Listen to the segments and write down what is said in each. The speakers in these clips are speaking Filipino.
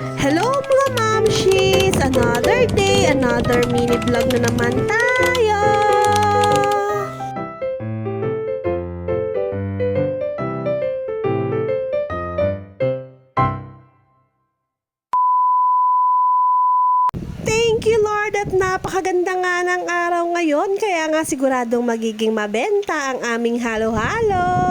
Hello mga mamshis! Another day, another mini vlog na naman tayo! Thank you Lord at napakaganda nga ng araw ngayon kaya nga siguradong magiging mabenta ang aming halo-halo.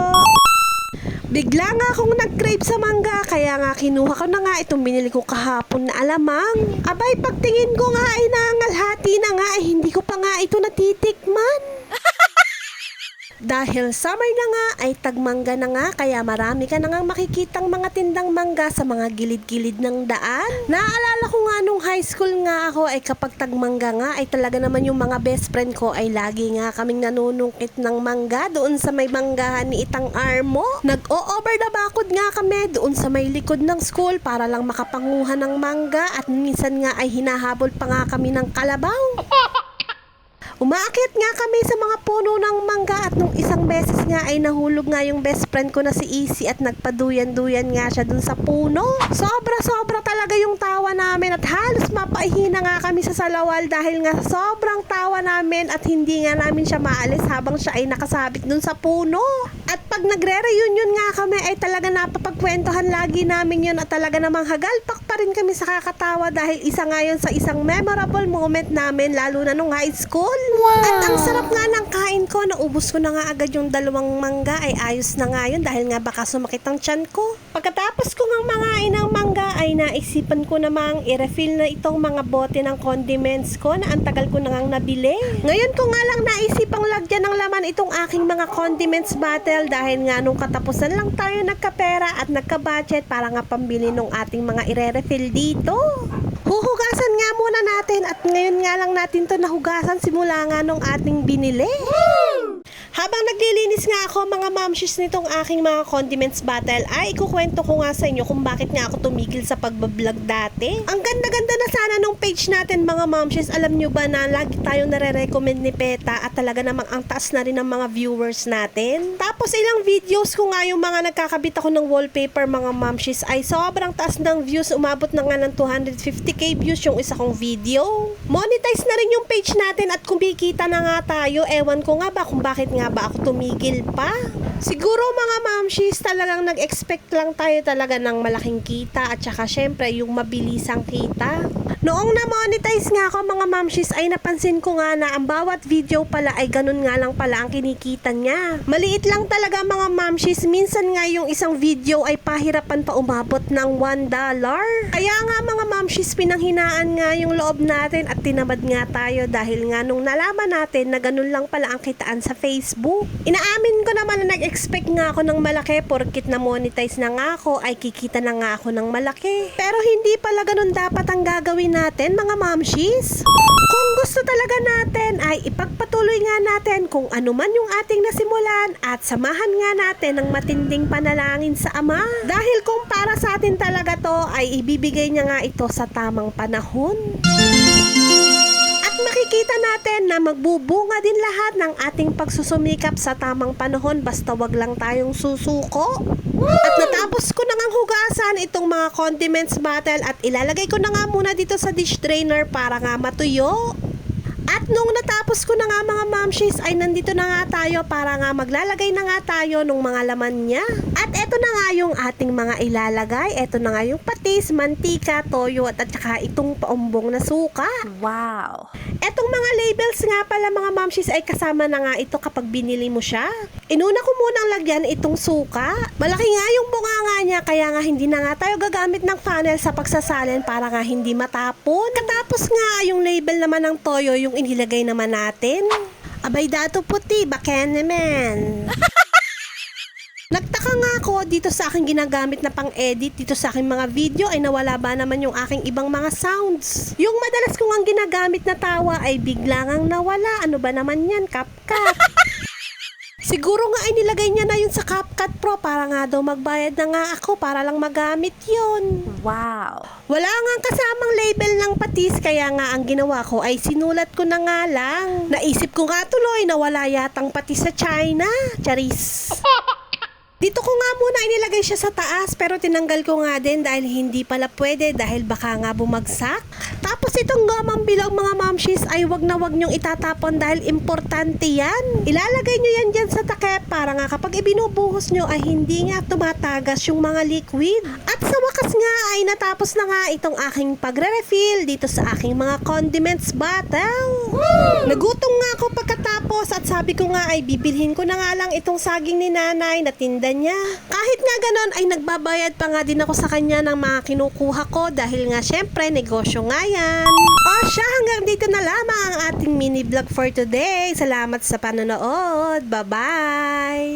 Bigla nga akong nag-crave sa mangga, kaya nga kinuha ko na nga itong binili ko kahapon na alamang. Abay, pagtingin ko nga ay nangalhati na nga, eh, hindi ko pa nga ito natitikman. Dahil summer na nga ay tagmangga na nga kaya marami ka na nga makikitang mga tindang mangga sa mga gilid-gilid ng daan. Naalala ko nga nung high school nga ako ay kapag tagmangga nga ay talaga naman yung mga best friend ko ay lagi nga kaming nanunungkit ng mangga doon sa may manggahan ni Itang Armo. Nag-o-over the bakod nga kami doon sa may likod ng school para lang makapanguha ng mangga at minsan nga ay hinahabol pa nga kami ng kalabaw. Umaakit nga kami sa mga puno ng mangga at nung isang beses nga ay nahulog nga yung best friend ko na si Easy at nagpaduyan-duyan nga siya dun sa puno. Sobra-sobra talaga yung tawa namin at halos mapaihina nga kami sa salawal dahil nga sobrang tawa namin at hindi nga namin siya maalis habang siya ay nakasabit dun sa puno. At pag nagre-reunion nga kami ay talaga napapagkwentuhan lagi namin yun at talaga namang hagalpak pa rin kami sa kakatawa dahil isa nga yun sa isang memorable moment namin lalo na nung high school. At ang sarap nga ng kain ko, naubos ko na nga agad yung dalawang mangga ay ayos na nga yun dahil nga baka sumakit ang tiyan ko. Pagkatapos ko nga mangain ng mangga ay naisipan ko namang i-refill na itong mga bote ng condiments ko na ang tagal ko na ngang nabili. Ngayon ko nga lang naisipang lagyan ng laman itong aking mga condiments bottle dahil nga nung katapusan lang tayo nagkapera at nagka-budget para nga pambili nung ating mga ire-refill dito. Huhugasan nga muna natin at ngayon nga lang natin to nahugasan simula nga nung ating binili. Habang naglilinis nga ako mga mamshis nitong aking mga condiments bottle ay ikukwento ko nga sa inyo kung bakit nga ako tumigil sa pagbablog dati. Ang ganda-ganda na sana nung page natin mga mamshis. Alam nyo ba na lagi tayong nare-recommend ni Peta at talaga namang ang taas na rin ng mga viewers natin. Tapos ilang videos ko nga yung mga nagkakabit ako ng wallpaper mga mamshis ay sobrang taas ng views. Umabot na nga ng 250k views yung isa kong video. Monetize na rin yung page natin at kumikita na nga tayo. Ewan ko nga ba kung bakit nga ba ako tumigil pa. Siguro mga mamshis talagang nag-expect lang tayo talaga ng malaking kita at saka syempre yung mabilisang kita. Noong na-monetize nga ako mga mamshis ay napansin ko nga na ang bawat video pala ay ganun nga lang pala ang kinikita niya. Maliit lang talaga mga mamshis. Minsan nga yung isang video ay pahirapan pa umabot ng $1. Kaya nga mga mamshis pinanghinaan nga yung loob natin at tinamad nga tayo dahil nga nung nalaman natin na ganun lang pala ang kitaan sa Facebook. Inaamin ko naman na nag-expect nga ako ng malaki porkit na monetize na nga ako ay kikita na nga ako ng malaki. Pero hindi pala ganun dapat ang gagawin natin mga mamshis. Kung gusto talaga natin ay ipagpatuloy nga natin kung ano man yung ating nasimulan at samahan nga natin ng matinding panalangin sa Ama. Dahil kung para sa atin talaga to ay ibibigay niya nga ito sa tamang panahon. At makikita natin na magbubunga din lahat ng ating pagsusumikap sa tamang panahon basta wag lang tayong susuko. At natapos ko na ngang hugasan itong mga condiments bottle at ilalagay ko na nga muna dito sa dish drainer para nga matuyo. At nung natapos ko na nga mga mamshis ay nandito na nga tayo para nga maglalagay na nga tayo ng mga laman niya. At eto na nga yung ating mga ilalagay. Eto na nga yung patis, mantika, toyo at at saka itong paumbong na suka. Wow. Etong mga labels nga pala mga mamshis ay kasama na nga ito kapag binili mo siya. Inuna ko munang lagyan itong suka. Malaki nga yung bunganga niya kaya nga hindi na nga tayo gagamit ng funnel sa pagsasalin para nga hindi matapon. Katapos nga yung label naman ng toyo yung inilagay naman natin. Abay dato puti, baken naman. Nagtaka nga ako dito sa aking ginagamit na pang-edit dito sa aking mga video ay nawala ba naman yung aking ibang mga sounds. Yung madalas kong ang ginagamit na tawa ay bigla ngang nawala. Ano ba naman yan, CapCut? Siguro nga ay nilagay niya na yun sa CapCut Pro para nga daw magbayad na nga ako para lang magamit yun. Wow. Wala nga kasamang patis kaya nga ang ginawa ko ay sinulat ko na nga lang. Naisip ko nga tuloy na wala yatang patis sa China. Charis. Dito ko nga muna inilagay siya sa taas pero tinanggal ko nga din dahil hindi pala pwede dahil baka nga bumagsak. Tapos itong gomang bilog mga mamshis ay wag na wag niyong itatapon dahil importante yan. Ilalagay niyo yan dyan sa takip para nga kapag ibinubuhos niyo ay hindi nga tumatagas yung mga liquid. At sa wakas nga ay natapos na nga itong aking pagre-refill dito sa aking mga condiments bottle. Nagutom nga ako pagkatapos at sabi ko nga ay bibilhin ko na nga lang itong saging ni nanay na tinda niya. Kahit nga ganon ay nagbabayad pa nga din ako sa kanya ng mga kinukuha ko dahil nga syempre negosyo nga yan. O siya hanggang dito na lamang ang ating mini vlog for today. Salamat sa panonood. Bye-bye!